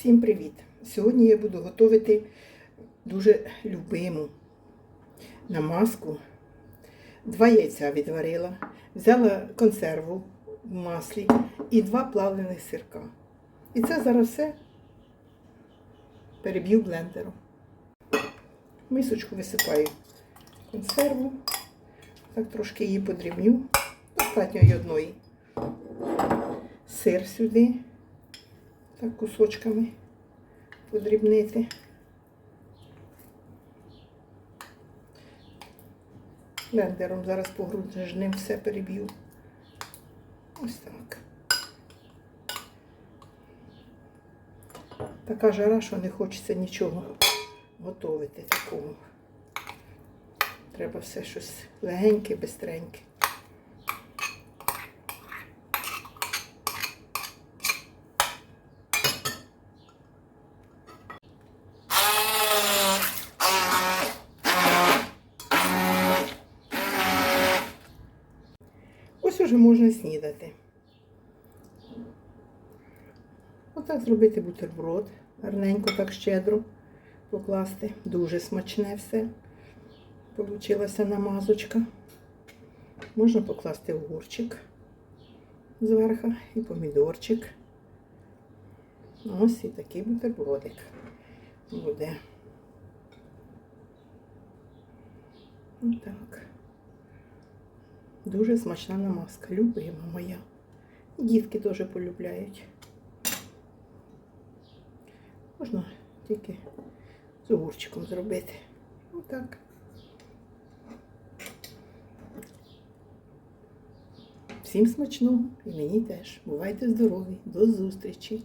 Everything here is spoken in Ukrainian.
Всім привіт! Сьогодні я буду готувати дуже любиму намазку. Два яйця відварила, взяла консерву в маслі і два плавлених сирка. І це зараз все переб'ю блендером. Мисочку висипаю консерву, так трошки її подрібню, достатньо й одної. Сир сюди так кусочками подрібнити. Блендером зараз погружним все переб'ю. Ось так. Така жара, що не хочеться нічого готувати такого. Треба все щось легеньке, бистреньке. Уже можна снідати. Отак зробити бутерброд, гарненько, так щедро покласти. Дуже смачне все. Получилася намазочка. Можна покласти огурчик зверху і помідорчик. Ось і такий бутербродик буде. Отак. Дуже смачна намазка, любима моя. Дітки теж полюбляють. Можна тільки з огурчиком зробити. Отак. Всім смачного і мені теж. Бувайте здорові. До зустрічі!